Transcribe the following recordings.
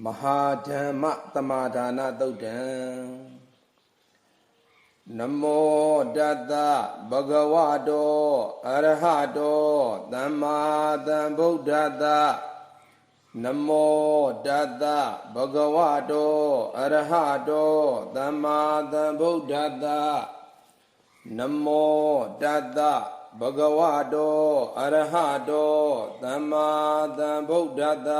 မဟာဓမ္မသမာဒါနသုတ်တံနမောတတ္တဗဂဝတောအရဟတောသမ္မာသမ္ဗုဒ္ဓတ္တနမောတတ္တဗဂဝတောအရဟတောသမ္မာသမ္ဗုဒ္ဓတ္တနမောတတ္တဘဂဝတောအရဟတောသမ္မာသမ္ဗုဒ္ဓတ္တ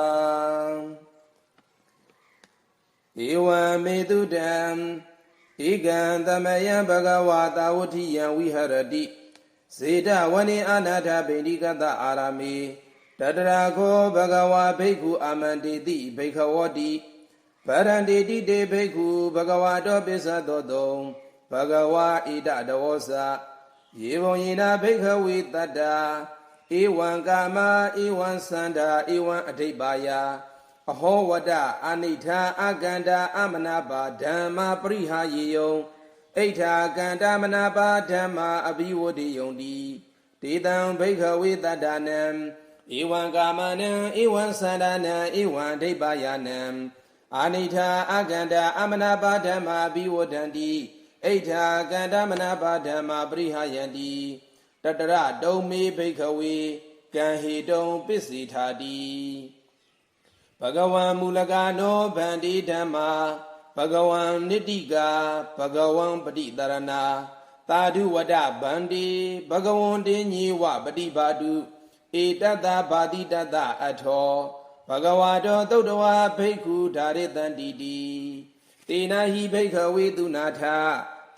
ဧဝံမေတုတံဧကံသမယံဘဂဝါတာဝတိယံဝိဟရတိစေတဝနေအနာထဗိန္ဒီကတအာရမေတတရာခောဘဂဝါဘိက္ခုအာမန္တေတိဘိခဝောတိဗရန္တေတိတေဘိက္ခုဘဂဝါတောပစ္စသောတုံဘဂဝါဣဒတဝောစယေဝံယေနာဘိခဝေတတ္တာဧဝံကာမဧဝံသန္တာဧဝံအဋိပါယ အဟောဝတအာနိဋ္ဌာအကန္တာအမနာပါဓမ္မာပရိဟာယေယံအိဋ္ဌာကန္တာမနာပါဓမ္မာအဘိဝတ္တိယံတိတေတံဘိခဝေတတ္တနံဧဝံကာမနံဧဝံသန္တာနံဧဝံအဋိပါယနံအာနိဋ္ဌာအကန္တာအမနာပါဓမ္မာအဘိဝတ္တန္တိအိဋ္ဌာကန္တမနာပါဓမ္မာပရိဟယန္တိတတရတုံမေဘိခဝေကံဟေတုံပစ္စေထာတိ ဘဂဝံမူလကနောဗန္တိဓမ္မာဘဂဝံနိတိကာဘဂဝံပฏิတရဏာသာဓုဝဒဗန္တိဘဂဝံတင်းညေဝပฏิပါတုဧတတ္တဘာတိတတ္တအထောဘဂဝါတောသုတ်တဝါဘိက္ခုဓာရိတံတိတိတေနဟိဘိခဝေတုနာထ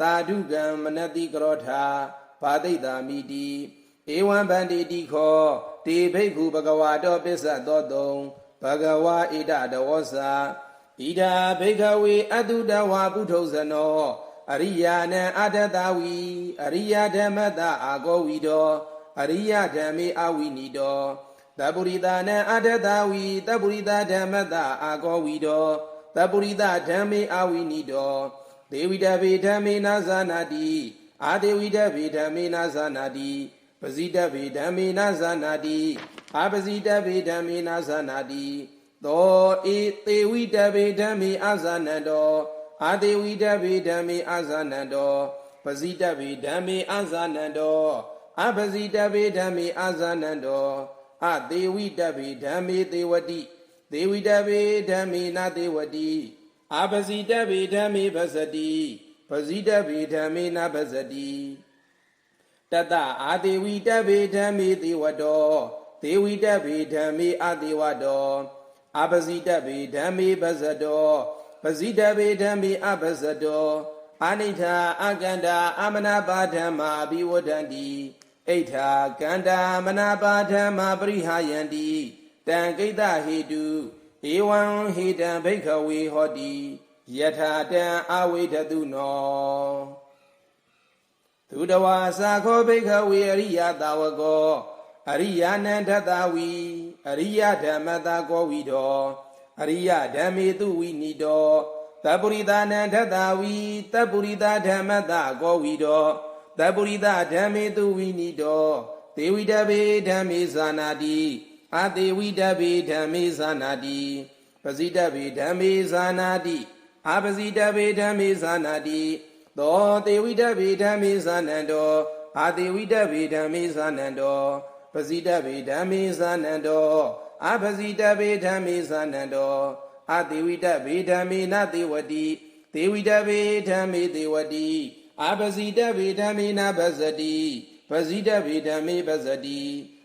သာဓုကံမနတိကရောထာဘာသိတာမိတိဧဝံဗန္တိတိခောတေဘိက္ခုဘဂဝါတောပစ္စသောတုံ ဘဂဝါဣဒတဝောစာဣဒာဘိခဝေအတုတဝါပုထုဇနောအရိယာနံအတတဝီအရိယဓမ္မတအာဂောဝီတောအရိယဓမ္မေအဝိနိတောတပုရိသနံအတတဝီတပုရိသဓမ္မတအာဂောဝီတောတပုရိသဓမ္မေအဝိနိတောဒေဝိတဗေဓမ္မေနာဇာနာတိအာဒေဝိတဗေဓမ္မေနာဇာနာတိပဇိတဗေဓမ္မေနာဇာနာတိ အာပဇိတဗေဓမ္မေနာဇာနာတိသောဧသေဝိတဗေဓမ္မေအာဇာနန္တောအာဒေဝိတဗေဓမ္မေအာဇာနန္တောပဇိတဗေဓမ္မေအာဇာနန္တောအပဇိတဗေဓမ္မေအာဇာနန္တောအသေဝိတဗေဓမ္မေသေဝတိသေဝိတဗေဓမ္မေနာသေဝတိအာပဇိတဗေဓမ္မေပဇတိပဇိတဗေဓမ္မေနာပဇတိတတအာတေဝိတဗေဓမ္မေသေဝတော သေဝိတဗေဓမ္မေအသေဝတောအာပဇိတဗေဓမ္မေပဇတောပဇိတဗေဓမ္မေအပဇတောအာနိဋ္ဌာအကန္တာအမနာပါဓမ္မာအဘိဝဒ္ဒန္တိအိဋ္ဌာကန္တာမနာပါဓမ္မာပရိဟာယန္တိတံကိတ္တဟေတုဧဝံဟိတံဘိခဝေဟောတိယထာတံအဝိဒတုနောသူတဝါစာခောဘိခဝေအရိယတာဝကော အရိယာနန္ဒတဝီအရိယဓမ္မတာကောဝီတောအရိယဓမ္မေတုဝိနိတောတပုရိသနန္ဒတဝီတပုရိသဓမ္မတာကောဝီတောတပုရိသဓမ္မေတုဝိနိတောဒေဝိတဗေဓမ္မေဇာနာတိအတေဝိတဗေဓမ္မေဇာနာတိပဇိတဗေဓမ္မေဇာနာတိအပဇိတဗေဓမ္မေဇာနာတိသောတေဝိတဗေဓမ္မေဇာနန္တောအာတေဝိတဗေဓမ္မေဇာနန္တော ပဇိတဗေဓမ္မေဇာနန္တောအပဇိတဗေဓမ္မေဇာနန္တောအတေဝိတဗေဓမ္မေနသေဝတိသေဝိတဗေဓမ္မေသေဝတိအပဇိတဗေဓမ္မေနပဇတိပဇိတဗေဓမ္မေပဇတိ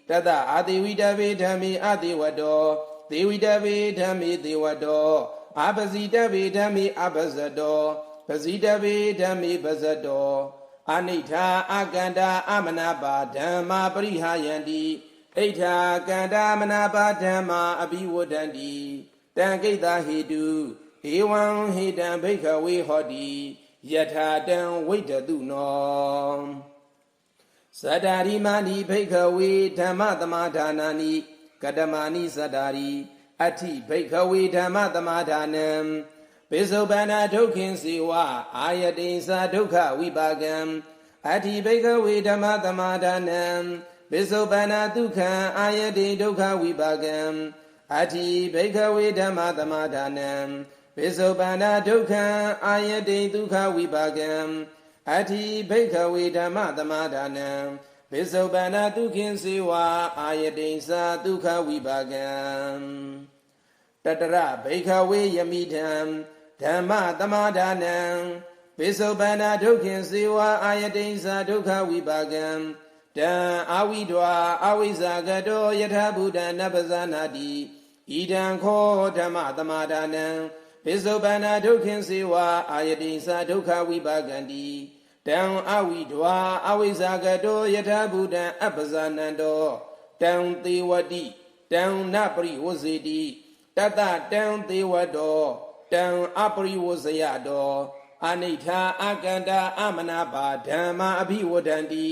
တတအာတိဝိတဗေဓမ္မေအတိဝတောသေဝိတဗေဓမ္မေသေဝတောအာပဇိတဗေဓမ္မေအပဇတောပဇိတဗေဓမ္မေပဇတော အနိဋ္ဌာအကန္တာအမနာပါဓမ္မာပရိဟာယန္တိအိဋ္ဌာကန္တာမနာပါဓမ္မာအဘိဝဒန္တိတံကိတ္တဟေတုဧဝံဟေတံဘိခဝေဟောတိယထာတံဝိတတုနောသတ္တာရိမာနိဘိခဝေဓမ္မသမာဒါနာနိကတမနိသတ္တာရိအဋ္ဌိဘိခဝေဓမ္မသမာဒါနံ ပိစုပန္နာဒုက္ခင်စေဝအာယတိသာဒုက္ခဝိပါကံအဋ္ဌိဘိခဝေဓမ္မသမာဒါနံပိစုပန္နာဒုက္ခံအာယတိဒုက္ခဝိပါကံအထိဘိကဝေဓမ္မသမာဒါနံပိစုပန္နာဒုက္ခံအာယတိဒုက္ခဝိပါကံအထိဘိကဝေဓမ္မသမာဒါနံပိစုပန္နာဒုက္ခင်စေဝါအာယတိသာဒုက္ခဝိပါကံတတရဘိကဝေယမိထံ ဓမ္မသမာဒါနံပိစုပန္နာဒုက္ခင်စေဝါအာယတိသာဒုက္ခဝိပါကံတံအာဝိဒွာအဝိဇ္ဇာကတောယထာဘုဒ္ဓနပဇာနာတိဣဒံခောဓမ္မသမာဒါနံပိစုပန္နာဒုက္ခင်စေဝါအာယတိသာဒုက္ခဝိပါကံတိတံအဝိဒွာအဝိဇ္ဇာကတောယထာဘုဒ္ဓအပဇာနံတောတံသေဝတိတံနပရိဝဇေတိတတတံသေဝတော တံအပရိဝဇယတောအနိဋ္ဌာအကန္တာအမနာပါဓမ္မာအဘိဝဒန္တိ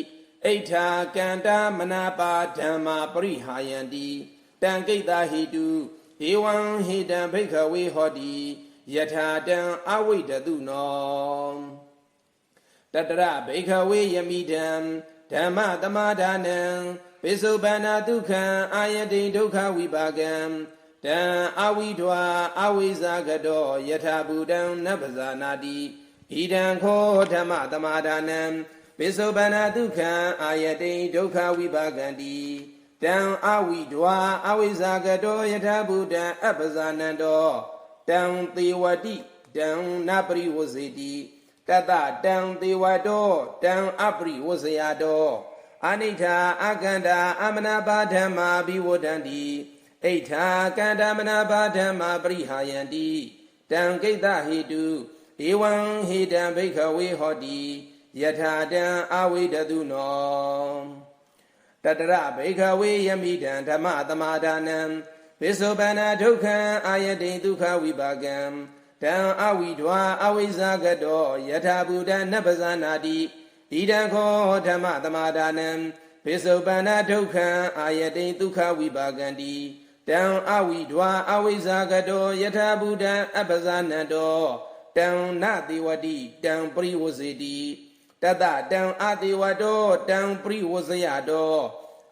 ဣဋ္ဌာကန္တာမနာပါဓမ္မာပရိဟာယန္တိတံကိတ္တာဟိတုဧဝံဟိတံဘိခဝေဟောတိယထာတံအဝိဒတုနောတတရဘိခဝေယမိတံဓမ္မသမာဒါနံပိစုပန္နာဒုက္ခံအာယတိဒုက္ခဝိပါကံ တံအဝိဒွာအဝိဇာကတောယထာဘူတံနဗ္ဗဇာနာတိဣဒံခောဓမ္မသမာဒါနံပိစုပန္နာဒုက္ခံအာယတိဒုက္ခဝိပါကံတိတံအဝိဒွာအဝိဇာကတောယထာဘူတံအပ္ပဇာနံတောတံသေဝတိတံနပရိဝဇေတိတတတံသေဝတောတံအပရိဝဇယတောအနိဋ္ဌာအကန္တာအမနာပါဓမ္မာဘိဝဒန္တိ ဣဋ္ဌာကန္တာမနာပါဓမ္မာပရိဟာယန္တိတံကိတ္တဟိတုဧဝံဟိတံဘိခဝေဟောတိယထာတံအဝိဒတုနောတတရဘိခဝေယမိတံဓမ္မသမာဒါနံပိစုပန္နာဒုက္ခံအာယတိဒုက္ခဝိပါကံတံအဝိဒွာအဝိဇ္ဇာကတောယထာဘူတနပဇာနာတိဣဒံခောဓမ္မသမာဒါနံပိစုပန္နာဒုက္ခံအာယတိဒုက္ခဝိပါကံတိ တံအဝိဒွာအဝိဇ္ဇာကတောယထာဘူတအပဇာနံတောတံနတိဝတိတံပရိဝစေတိတတတံအတိဝတောတံပရိဝဇယတော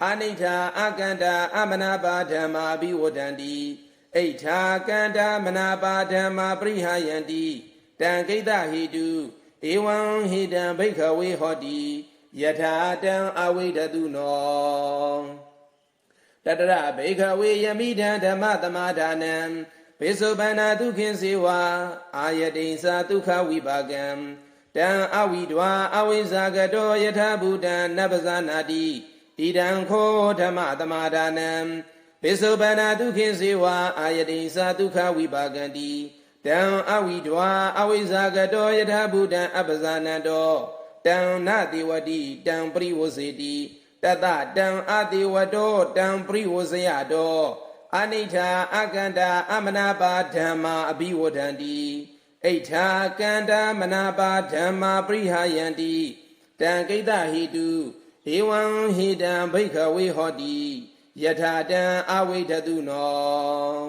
အနိဋ္ဌာအကန္တာအမနာပါဓမ္မာဘိဝဒန္တိဣဋ္ဌာကန္တာမနာပါဓမ္မာပရိဟာယန္တိတံကိတ္တဟိတုဧဝံဟိတံဘိခဝေဟောတိယထာတံအဝိဒတုနော တတရဘိခဝေယမိတံဓမ္မသမာဒါနံပိစုပန္နာဒုက္ခင်စေဝါအာယတိသာဒုက္ခဝိပါကံတံအဝိဒွာအဝိဇာကတောယထာဘူတံနဗ္ဗဇာနာတိဣဒံခောဓမ္မသမာဒါနံပိစုပန္နာဒုက္ခိစေဝါအာယတိသာဒုက္ခဝိပါကံတိတံအဝိဒွာအဝိဇာကတောယထာဘူတံအပ္ပဇာနံတောတံနတိဝတိတံပရိဝစေတိ တတတံအတိဝတောတံပရိဝဇယတောအနိဋ္ဌာအကန္တာအမနာပါဓမ္မာအဘိဝဒန္တိဣဋ္ဌာကန္တာမနာပါဓမ္မာပရိဟာယန္တိတံကိတ္တဟိတုဧဝံဟိတံဘိခဝေဟောတိယထာတံအဝိဒတုနော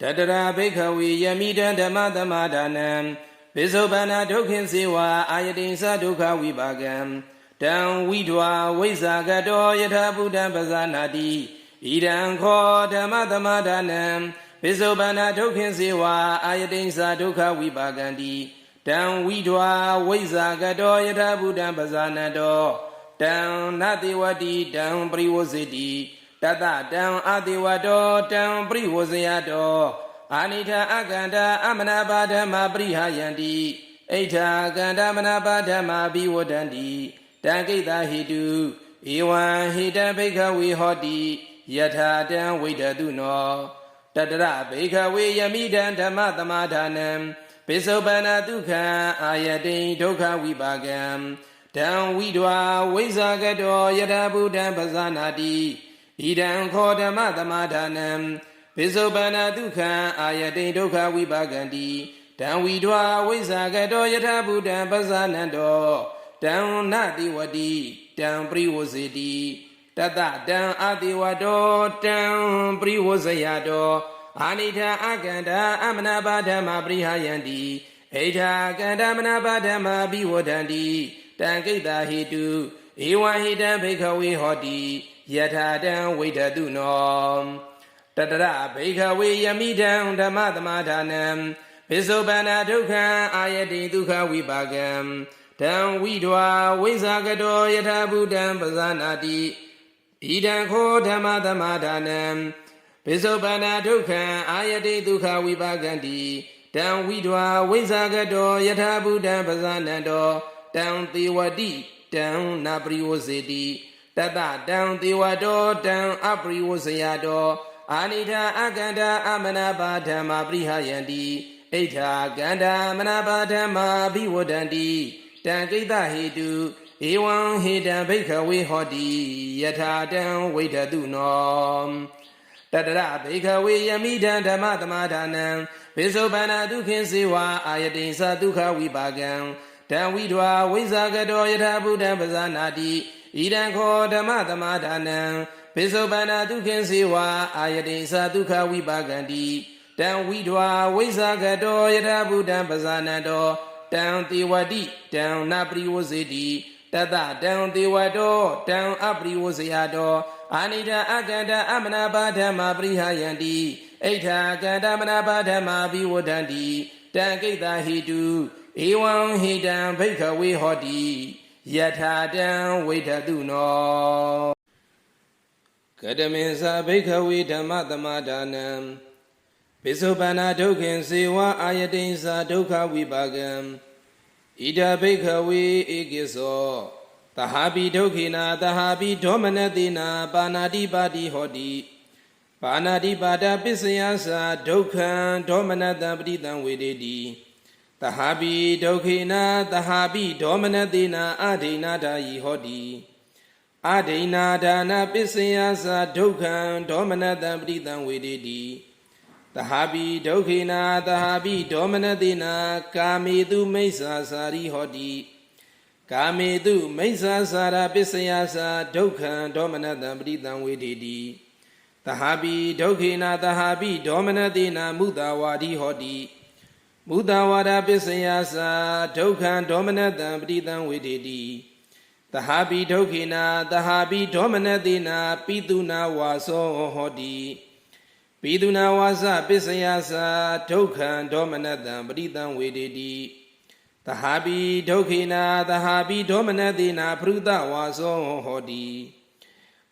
တတရာဘိခဝေယမိတံဓမ္မသမာဒါနံပိစုပန္နာဒုက္ခင်စေဝါအာယတိသဒုက္ခဝိပါကံ တံဝိဒွာဝိဇာကတောယထာဘုဒ္ဓပဇာနာတိဣဒံခောဓမ္မသမာဒါနံပိစုပန္နာဒုက္ခင်စေဝါအာယတိသဒုက္ခဝိပါကံတိတံဝိဒွာဝိဇာကတောယထာဘုဒ္ဓပဇာနာတောတံနတိဝတိတံပရိဝစေတိတတတံအတိဝတောတံပရိဝဇယတောအာနိထာအကန္တာအမနာပါဓမ္မာပရိဟာယန္တိဣဋ္ဌာကန္တာမနာပါဓမ္မာဘိဝဒန္တိ တံကိတ္တဟိတုဧဝံဟိတံဘိခဝေဟောတိယထာတံဝိဒတုနောတတရဘိခဝေယမိတံဓမ္မသမာဒါနံပိစုပန္နာဒုက္ခံအာယတိဒုက္ခဝိပါကံတံဝိဒွာဝိဇာကတောယထာဘုဒ္ဓံပဇာနာတိဣဒံခောဓမ္မသမာဒါနံပိစုပန္နာဒုက္ခံအာယတိဒုက္ခဝိပါကံတိတံဝိဒွာဝိဇာကတောယထာဘုဒ္ဓံပဇာနံတော တံနတိဝတိတံပရိဝစေတိတတတံအတိဝတောတံပရိဝဇယတောအာနိထာအကန္တာအမနာပါဓမ္မာပရိဟာယန္တိဣဋ္ဌာကန္တာမနာပါဓမ္မာဘိဝဒန္တိတံကိတ္တာဟိတုဧဝံဟိတံဘိခဝေဟောတိယထာတံဝိဒတုနောတတရဘိခဝေယမိတံဓမ္မသမာဒါနံပိစုပန္နာဒုက္ခံအာယတိဒုက္ခဝိပါကံ တံဝိဒွာဝိဇာကတောယထာဘုဒ္ဓံပဇာနာတိဣဒံခောဓမ္မသမာဒါနံပိစုပန္နာဒုက္ခံအာယတိဒုက္ခဝိပါကံတိတံဝိဒွာဝိဇာကတောယထာဘုဒ္ဓံပဇာနံတောတံသေဝတိတံနာပရိဝစေတိတတတံသေဝတောတံအပရိဝစယတောအာနိထာအကန္တာအမနာပါဓမ္မာပရိဟယန္တိဣဋ္ဌာကန္တာမနာပါဓမ္မာဘိဝဒန္တိ တံကိတ္တဟေတုဧဝံဟေတံဘိခဝေဟောတိယထာတံဝိဒတုနောတတရဘိခဝေယမိတံဓမ္မသမာဒါနံပိစုပန္နာဒုခင်စေဝါအာယတိသဒုက္ခဝိပါကံတံဝိဒွာဝိဇာကတောယထာဘုဒ္ဓံပဇာနာတိဣဒံခောဓမ္မသမာဒါနံပိစုပန္နာဒုခင်စေဝါအာယတိသဒုက္ခဝိပါကံတိတံဝိဒွာဝိဇာကတောယထာဘုဒ္ဓံပဇာနံတော တံတိဝတိတံနာပရိဝစေတိတတတံသေဝတောတံအပရိဝဇယတောအာနိတအကန္တအမနာပါဓမ္မာပရိဟယန္တိဣဋ္ဌာကန္တမနာပါဓမ္မာဘိဝဒန္တိတံကိတ္တဟိတုဧဝံဟိတံဘိခဝေဟောတိယထာတံဝိဒတုနောကတမေသဘိခဝေဓမ္မသမာဒါနံ ပိစုပန္နာဒုက္ခင်စေဝအာယတိင်္စာဒုက္ခဝိပါကံဣဒဘိခဝေဧကိသောတဟာပိဒုက္ခိနာတဟာပိဒေါမနတိနာပါဏာတိပါတိဟောတိပါဏာတိပါဒပစ္စယသာဒုက္ခံဒေါမနတံပရိတံဝေဒေတိတဟာပိဒုက္ခိနာတဟာပိဒေါမနတိနာအဒိနာဒာယီဟောတိအဒိနာဒါနာပစ္စယသာဒုက္ခံဒေါမနတံပရိတံဝေဒေတိ တဟာပိဒုက္ခိနာတဟာပိဒေါမနတိနာ ကာမေတုမိစ္ဆာစာရိဟောတိကာမေတုမိစ္ဆာစာရပစ္စယသာဒုက္ခံဒေါမနတံပရိတံဝေဒေတိတဟာပိဒုက္ခိနာတဟာပိဒေါမနတိနာမုတဝါဒီဟောတိမုတဝါဒပစ္စယသာဒုက္ခံဒေါမနတံပရိတံဝေဒေတိတဟာပိဒုက္ခိနာတဟာပိဒေါမနတိနာပိတုနာဝါသောဟောတိ ပိတုနာဝါစပစ္စယသာဒုက္ခံဒေါမနတံပရိတံဝေဒေတိတဟာပိဒုက္ခိနာတဟာပိဒေါမနတိနာပရုဒဝါသောဟောတိ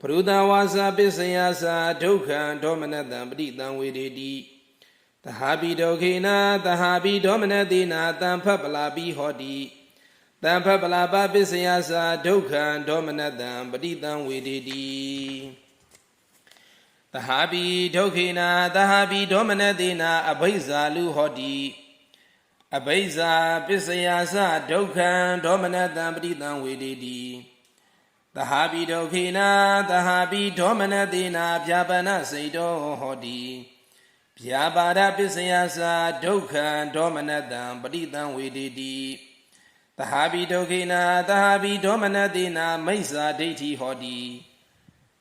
ပရုဒဝါစပစ္စယသာဒုက္ခံဒေါမနတံပရိတံဝေဒေတိတဟာပိဒုက္ခိနာတဟာပိဒေါမနတိနာတံဖပလာပိဟောတိတံဖပလာပပစ္စယသာဒုက္ခံဒေါမနတံပရိတံဝေဒေတိ တဟာပိဒုက္ခိနာတဟာပိဒေါမနတိနာအဘိဇာလူဟောတိအဘိဇာပစ္စယသဒုက္ခံဒေါမနတံပရိတံဝေဒေတိတဟာပိဒုက္ခိနာတဟာပိဒေါမနတိနာဗျာပနစိတ်တောဟောတိဗျာပါဒပစ္စယသဒုက္ခံဒေါမနတံပရိတံဝေဒေတိတဟာပိဒုက္ခိနာတဟာပိဒေါမနတိနာမိစ္ဆာဒိဋ္ဌိဟောတိ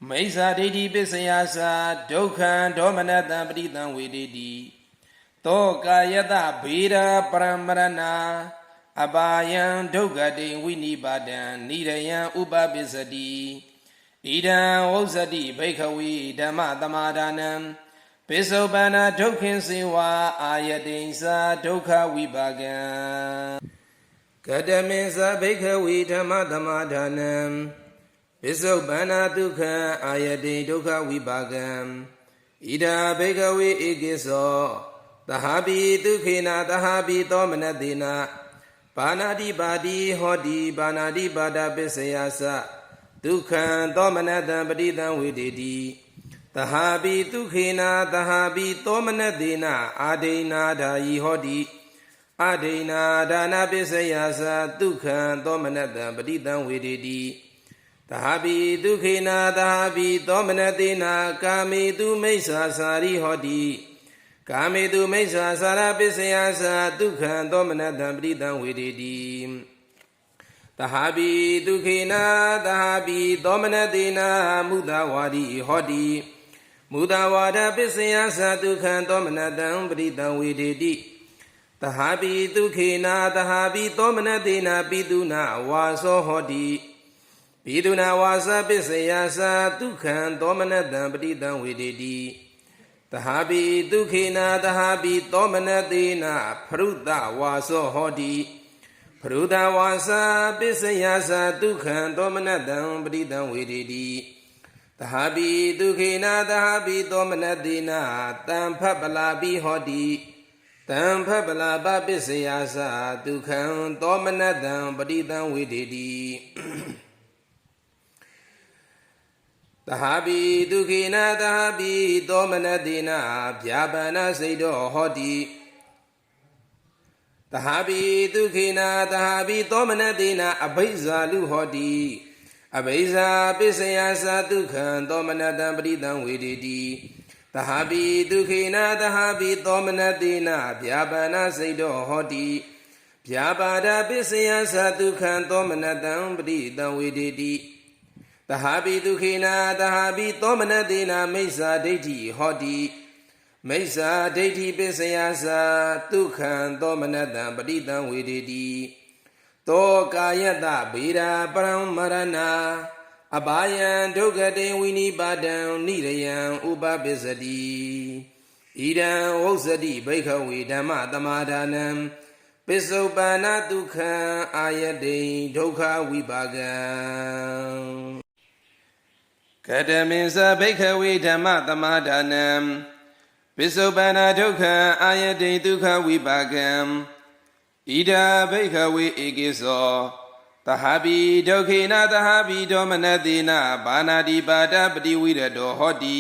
မိစ္ဆာဒိဋ္ဌိပစ္စယသာဒုက္ခံဒေါမနတံပရိတံဝေဒေတိသောကာယတဗေဒပရမရဏအပါယံဒုက္ခတိဝိနိပါဒံနိရယံဥပပစ္စတိဣဒံဝုဇ္ဇတိဘိခဝီဓမ္မသမာဒါနံပိစုပန္နာဒုက္ခင်စေဝါအာယတိင်္စာဒုက္ခဝိပါကံကတမေသဘိခဝီဓမ္မသမာဒါနံ ပိစုပန္နာဒုက္ခအာယတိဒုက္ခဝိပါကံဣဒာဘိကဝေဧကိသောသဟာပိဒုခေနာသဟာပိသောမနတိနာဘာနာတိပါတိဟောတိဘာနာတိပါဒပစ္စယသဒုက္ခံသောမနတံပတိတံဝေတေတိသဟာပိဒုခေနာသဟာပိသောမနတိနာအာဒိနာဓာယီဟောတိအာဒိနာဒါနာပစ္စယသဒုက္ခံသောမနတံပတိတံဝေတေတိ သဟာပိဒုခေနာသဟာပိသောမနတိနာကာမေတုမိစ္ဆာစာရိဟောတိကာမေတုမိစ္ဆာစာရပစ္စယသာဒုက္ခံသောမနတံပရိတံဝေဒေတိတဟာပိဒုခေနာတဟာပိသောမနတိနာမုဒဝါဒီဟောတိမုဒဝါဒပစ္စယသာဒုက္ခံသောမနတံပရိတံဝေဒေတိတဟာပိဒုခေနာတဟာပိသောမနတိနာပိတုနာဝါသောဟောတိ ပိတုနာဝါစပစ္စယသာဒုက္ခံသောမနတံပရိတံဝေဒေတိတသဟာပိဒုခေနာသဟာပိသောမနတေနာဖရုဒဝါစောဟောတိဖရုဒဝါစာပစ္စယသာဒုက္ခံသောမနတံပရိတံဝေဒေတိသဟာပိဒုခေနာသဟာပိသောမနတေနာတံဖပလာပိဟောတိတံဖပလာပပစ္စယသာဒုက္ခံသောမနတံပရိတံဝေဒေတိ သဟာပိဒုခိနာသဟာပိသောမနတိနာဗျာပနာစိတ်တော်ဟောတိသဟာပိဒုခိနာသဟာပိသောမနတိနာအဘိဇာလူဟောတိအဘိဇာပစ္စယသာဒုက္ခံသောမနတံပရိတံဝေဒေတိသဟာပိဒုခိနာသဟာပိသောမနတိနာဗျာပနာစိတ်တော်ဟောတိဗျာပါဒပစ္စယသာဒုက္ခံသောမနတံပရိတံဝေဒေတိ သဟာပိဒုခေနာသဟာပိသောမနတေနာမိစ္ဆာဒိဋ္ဌိဟောတိမိစ္ဆာဒိဋ္ဌိပစ္စယသာဒုက္ခံသောမနတံပရိတံဝေဒေတိသောကာယတဗေရာပရံမရဏအဘာယံဒုက္ခတေဝိနိပါဒံနိရယံဥပပစ္စတိဣဒံဝုဇ္ဇတိဘိခဝေဓမ္မသမာဒါနံပစ္စုပန်နာဒုက္ခံအာယတိဒုက္ခဝိပါကံ ကတမေသဘိခဝေဓမ္မသမာဒါနံပစ္စုပန္နာဒုက္ခအာယတိဒုက္ခဝိပါကံဣဒာဘိခဝေဧကိသောသဟာပိဒုက္ခေနသဟာပိဒောမနတိနာဘာနာတိပါဒပတိဝိရတောဟောတိ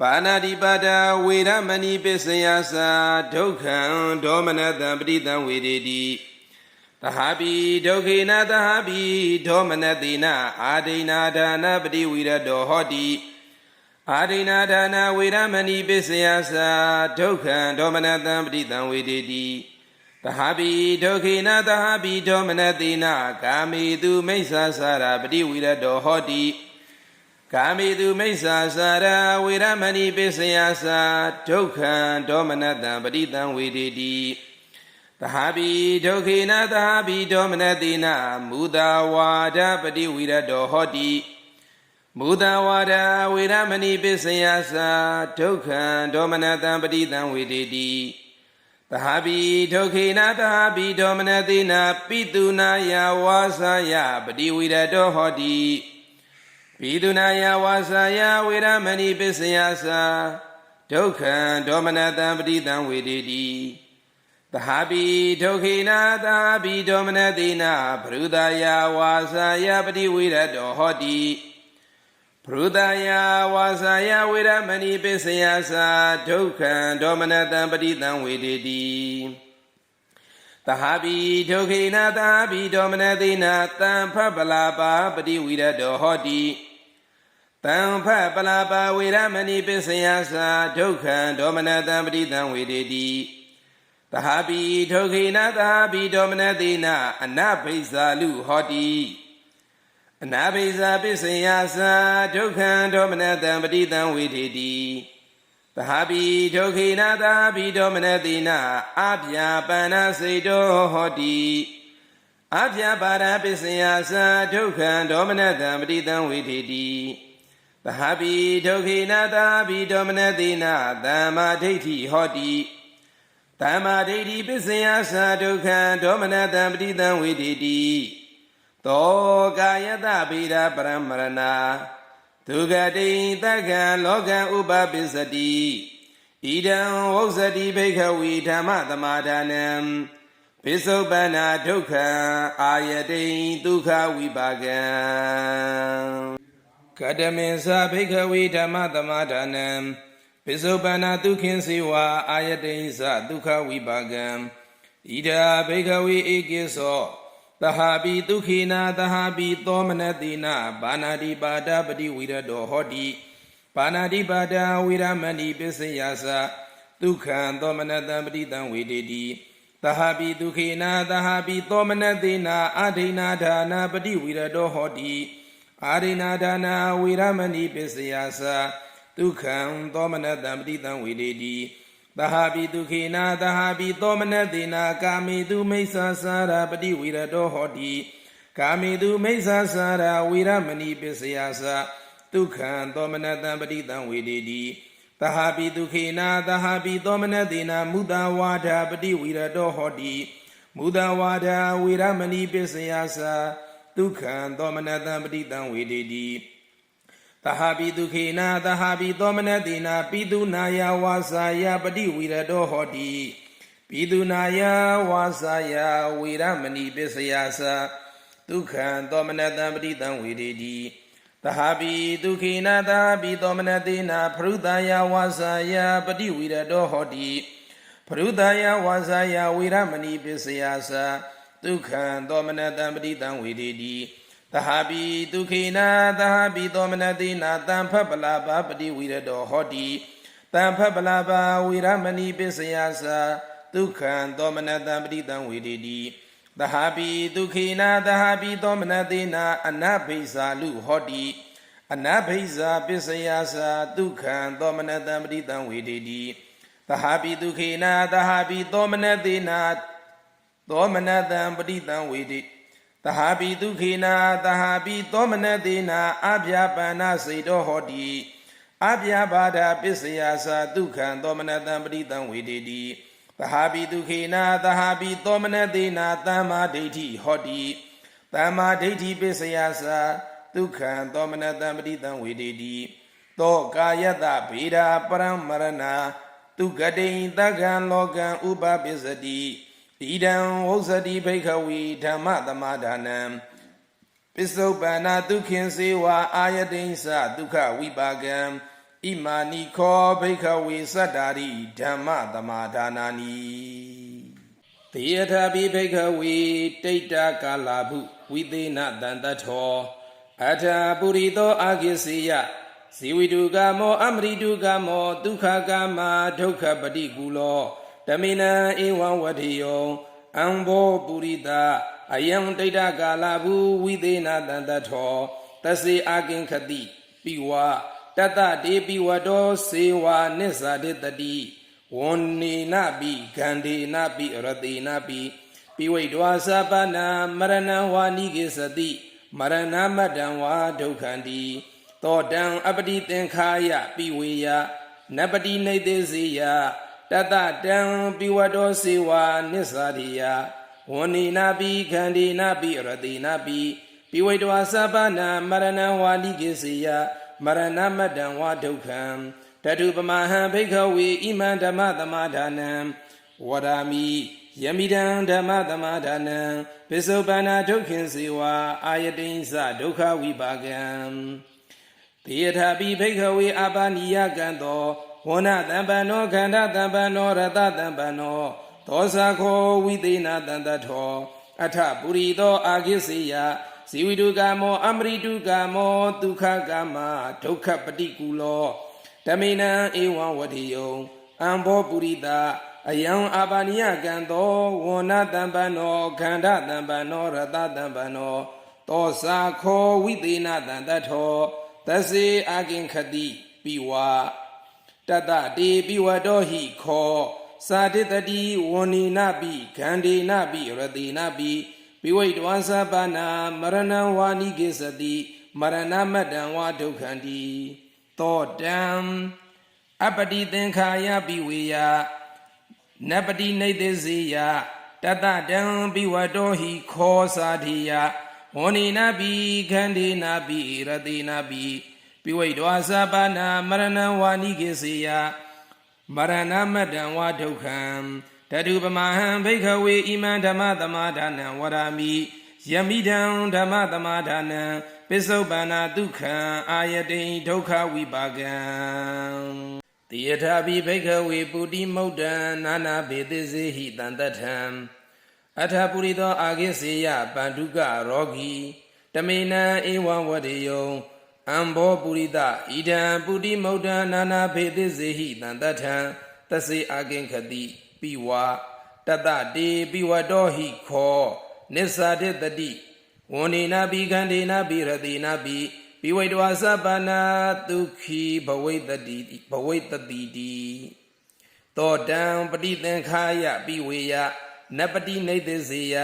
ဘာနာတိပါဒဝေရမဏိပစ္စယသာဒုက္ခံဒောမနတံပတိတံဝေရေတိ သဟာပိဒုက္ခိနာသဟာပိဒောမနတိနာအာဒိနာဒါနာပတိဝိရတောဟောတိအာဒိနာဒါနာဝေရမဏိပစ္စယသာဒုက္ခံဒောမနတံပတိတံဝေတေတိသဟာပိဒုက္ခိနာသဟာပိဒောမနတိနာကာမေတုမိစ္ဆာစာရာပတိဝိရတောဟောတိကာမေတုမိစ္ဆာစာရာဝေရမဏိပစ္စယသာဒုက္ခံဒောမနတံပတိတံဝေတေတိ သဟာပိဒုက္ခိနာသဟာပိဒောမနတိနာမူတာဝါဒပတိဝိရတောဟောတိမူတာဝါဒဝေရမဏိပစ္စယသာဒုက္ခံဒောမနတံပတိတံဝေတေတိသဟာပိဒုက္ခိနာသဟာပိဒောမနတိနာပိတုနာယဝါစာယပတိဝိရတောဟောတိပိတုနာယဝါစာယဝေရမဏိပစ္စယသာဒုက္ခံဒောမနတံပတိတံဝေတေတိ သဟာပိဒုက္ခိနာသဟာပိဒောမနတိနာဘရုဒာယဝါစာယပတိဝိရတောဟောတိဘရုဒာယဝါစာယဝေရမဏိပစ္စယသာဒုက္ခံဒောမနတံပတိတံဝေတေတိသဟာပိဒုက္ခိနာသဟာပိဒောမနတိနာတံဖပလာပါပတိဝိရတောဟောတိတံဖပလာပါဝေရမဏိပစ္စယသာဒုက္ခံဒောမနတံပတိတံဝေတေတိ သဟာပိဒုက္ခိနာသဟာပိဒောမနတိနာအနဘိဇာလူဟောတိအနဘိဇာပစ္စယသာဒုက္ခံဒောမနတံပတိတံဝေထေတိသဟာပိဒုက္ခိနာသဟာပိဒောမနတိနာအပြာပန္နစေတောဟောတိအပြာပါရပစ္စယသာဒုက္ခံဒောမနတံပတိတံဝေထေတိသဟာပိဒုက္ခိနာသဟာပိဒောမနတိနာသမ္မာဒိဋ္ဌိဟောတိ တမ္မာဒိဋ္ဌိပစ္စယသာဒုက္ခံဒေါမနတံပတိတံဝိတိတိသောကာယတဗေဒပရမရဏဒုက္ခတိတက္ကံလောကံဥပပစ္စတိဣဒံဝုဇ္ဇတိဘိခဝီဓမ္မသမာဒါနံပိစုပန္နာဒုက္ခံအာယတိဒုက္ခဝိပါကံကတမေသဘိခဝီဓမ္မသမာဒါနံ ပိစုပန္နာဒုက္ခင်စေဝါအာယတိသဒုက္ခဝိပါကံဣဒာဘိခဝေဧကိသောသဟာပိဒုက္ခိနာသဟာပိသောမနတိနာဘာနာတိပါဒပတိဝိရတောဟောတိဘာနာတိပါဒဝိရမဏိပစ္စယသဒုက္ခံသောမနတံပတိတံဝေတေတိသဟာပိဒုက္ခိနာသဟာပိသောမနတိနာအာဒိနာဒါနာပတိဝိရတောဟောတိအာဒိနာဒါနာဝိရမဏိပစ္စယသ ဒုက္ခံသောမနတံပတိတံဝေလေတိသဟာပိဒုခေနာသဟာပိသောမနတေနာကာမေတုမိစ္ဆာစာရာပတိဝိရတောဟောတိကာမေတုမိစ္ဆာစာရာဝိရမဏိပစ္စယသဒုက္ခံသောမနတံပတိတံဝေလေတိသဟာပိဒုခေနာသဟာပိသောမနတေနာမုဒဝါဒပတိဝိရတောဟောတိမုဒဝါဒဝေရမဏိပစ္စယသာဒုက္ခံသောမနတံပတိတံဝေတေတိ သဟာပိဒုခေနာသဟာပိသောမနတေနာပိတုနာယဝါစာယပတိဝိရတောဟောတိပိတုနာယဝါစာယဝေရမဏိပစ္စယသာဒုက္ခံသောမနတံပတိတံဝေတေတိသဟာပိဒုခိနာသဟာပိသောမနတေနာဖရုဒယဝါစာယပတိဝိရတောဟောတိဖရုဒယဝါစာယဝေရမဏိပစ္စယသာဒုက္ခံသောမနတံပတိတံဝေဒေတိ သဟာပိဒုခိနာသဟာပိသောမနတေနာတံဖပလာပါပတိဝိရတောဟောတိတံဖပလာပါဝေရမဏိပစ္စယသာဒုက္ခံသောမနတံပတိတံဝေဒေတိသဟာပိဒုခိနာသဟာပိသောမနတေနာအနဘိဇာလူဟောတိအနဘိဇာပစ္စယသာဒုက္ခံသောမနတံပရိတံဝေဒေတိသဟာပိဒုခိနာသဟာပိသောမနတေနာသောမနတံပရိတံဝေတိ သဟာပိဒုခိနာသဟာပိသောမနတေနာအဗျာပန္နစေတောဟောတိအဗျာဘာဒပစ္စယသာဒုက္ခံသောမနတံပရိတံဝေဒေတိသဟာပိဒုခေနာသဟာပိသောမနတေနာသမ္မာဒိဋ္ဌိဟောတိသမ္မာဒိဋ္ဌိပစ္စယသာဒုက္ခံသောမနတံပတိတံဝေဒေတိသောကာယတဗေဒာပရမရဏဒုက္ကတိန်တက္ကံလောကံဥပပစ္စတိ ဣဒံဝုဇ္ဇတိဘိခဝီဓမ္မသမာဒါနံပစ္စုပန်နာဒုခင်စေဝါအာယတိန်္စဒုက္ခဝိပါကံဣမာနိခောဘိခဝေသတ္တာရိဓမ္မသမာဒါနာနိတေယထာပိဘိခဝေတိတ္တကာလာဘုဝိသေနတန္တထောအထာပုရိသောအာကိစေယဇီဝိတုကမောအမရိတုကမောဒုက္ခကာမဒုက္ခပတိကူလော ဓမိနံဧဝံဝတိယောအံဘောပုရိသအယံဒိဋ္ဌကာလဘူးဝိသေနတန္တထောတစေအာကိခတိပိဝတတတေပိဝတောစေဝါနိစ္ဆာတေတတိဝန္နေနပိဂန္ဒေနပိရတေနပိပိဝိတဝါသပနာမရဏဝါနိကေစတိမရဏမတ္တံဝါဒုက္ခန္တိသောတံအပတိသင်္ခာယပိဝေယနပတိနေသေးစေယ တတတံပိဝတောစေဝါနိစ္ဆာရိယဝန္နေနာပိခန္ဒီနာပိရတိနာပိပိဝိတဝါသဗ္ဗနာမရဏဝါလိကေစေယမရဏမတ္တံဝါဒုက္ခံတတုပမဟံဘိခဝေဣမံဓမ္မသမာဒါနံဝရာမိယမိတံဓမ္မသမာဒါနံပိစုပန္နာဒုက္ခင်စေဝါအာယတိဉ္စဒုက္ခဝိပါကံတေယထာပိဘိခဝေအပါနိယကံသော ဝဏတံပံနောခန္ဓာတံပံနောရတတံပံနောသောစာခောဝိသေနတံတထောအထပုရိသောအာကိစေယဇီဝိတုကာမော အမရိတုကာမောဒုက္ခကာမဒုက္ခပတိကူလောဓမေနံဧဝံဝတိယံအံဘောပုရိတာအယံအာပါနိယကံသောဝဏတံပံနောခန္ဓာတံပံနောရတတံပံနောသောစာခောဝိသေနတံတထောသစေအာကိခတိပိဝါ တတတေပိဝတောဟိခောသာတိတတိဝဏိနပိခန္ဒီနပိရတိနပိပိဝိတဝံသပနာမရဏံဝါနိကိစတိမရဏမတ္တံဝါဒုက္ခန္တိသောတံအပတိသင်္ခာယပိဝေယနပတိနေသေစေယတတတံပိဝတောဟိခောသာတိယဝဏိနာပိခန္ဒီနာပိရတိနာပိ ပိဝိတဝါသပနာမရဏံဝါနိကိစေယမရဏမတ္တံဝါဒုက္ခံတတုပမဟံဘိခဝေဣမံဓမ္မသမာဒါနံဝရာမိယမိဒံဓမ္မသမာဒါနံပိစုပန္နာဒုက္ခံအာယတိဒုက္ခဝိပါကံတိယထာပိဘိခဝေပုတိမုတ်တံနာနာဘေတိစေဟိတံတထံအထာပုရိသောအာကိစေယပန္တုကရောဂီတမေနံဧဝံဝတေယံ အံဘောပုရိသဣဒံပုတိမုတ်တံနာနာဘေတိစေဟိတံတထံတစေအာကိခတိပိဝတတတေပိဝတောဟိခောနစ္စာတေတတိဝန္နေနာပိခန္ဒေနာပိရတိနာပိပိဝိတဝါသပနာဒုခိဘဝိတတိဘဝိတတိတိသောတံပฏิသင်္ခာယပိဝေယနပတိနေသေစေယ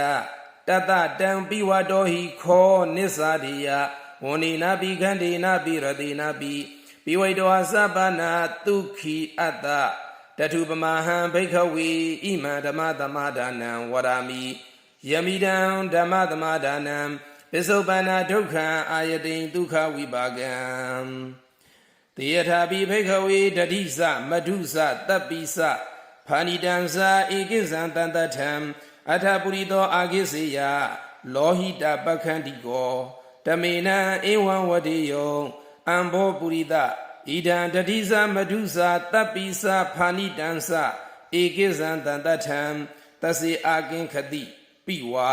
တတတံပိဝတောဟိခောနစ္စာတိယ ဝန္နေနာပိခန္ဒေနာပိရတိနာပိပိဝိတောသဗ္ဗနာတုခိအတ္တတထုပမဟံဘိခဝေဣမံဓမ္မသမဒါနံဝရမိယမိတံဓမ္မသမဒါနံပစ္စုပန္နာဒုက္ခံအာယတိန်ဒုက္ခဝိပါကံတေယထာပိဘိခဝေတတိသမဓုစတပ်ပိစဖာဏိတံစာဧကိဇံတန်တထံအထပုရိသောအာကိစေယလောဟိတပက္ခန္တိကော တမေနံဧဝံဝတိယောအံဘောပုရိသဣဒံတတိသမဓုစာတပ်ပိစဖာဏိတံစဧကိဇံတန်တထံတစေအာကင်ခတိပိဝါ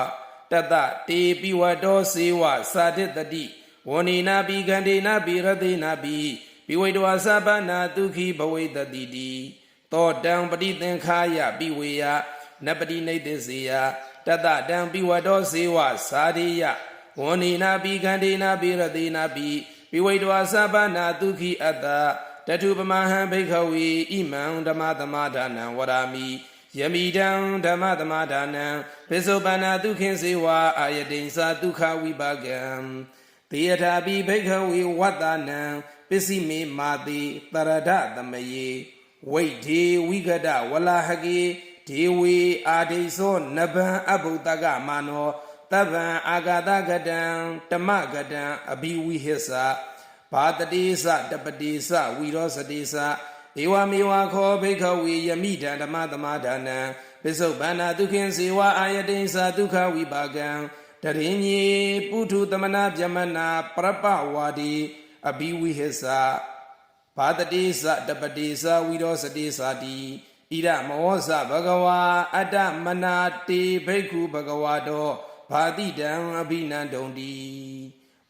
တတတေပိဝတောစေဝစာတိတတိဝဏိနာပိကန္ဒေနာပိရသေနာပိပိဝိတဝသဗ္ဗနာဒုခိဘဝိတတိတိသောတံပฏิသင်္ခာယပိဝေယနပတိနေတိစေယတတတံပိဝတောစေဝစာရိယ ဝဏိနာပိကန္ဒေနာပိရသေနာပိပိဝိတဝသဗ္ဗနာဒုခိအတ္တတထုပမဟံဘိခဝေဣမံဓမ္မသမဒါနံဝရာမိယမိတံဓမ္မသမဒါနံပိစုပန္နာဒုခင်စေဝအာယတိန်သာဒုက္ခဝိပါကံတေယထာပိဘိခဝေဝတ္တနံပစ္စည်းမေမာတိတရဒသမယေဝိဒေဝိကဒဝလာဟကေဒေဝေအာဒိသောနဗံအဘုတ္တကမာနော တဗ္ဗံအာဂတကတံဓမ္မကတံအဘိဝိဟစ္ဆဘာတတိစတပတိစဝီရောစတိစဧဝမေဝခောဘိခဝေယမိတံဓမ္မသမာဒါနံပိစုဗန္နာဒုခင်စေဝအာယတိန်စာဒုက္ခဝိပါကံတရင်ကြီးပုထုသမနာဗျမနာပရပဝါဒီအဘိဝိဟစ္ဆဘာတတိစတပတိစဝီရောစတိစတိဣရမောဇဘဂဝါအတ္တမနာတေဘိက္ခုဘဂဝါတော ဘာတိတံအဘိနန္တုံတိ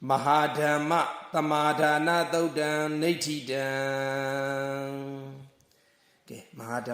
မဟာဓမ္မသမာဒါနသုတ်တံနေဋ္ဌိတံကဲမဟာဓမ္မ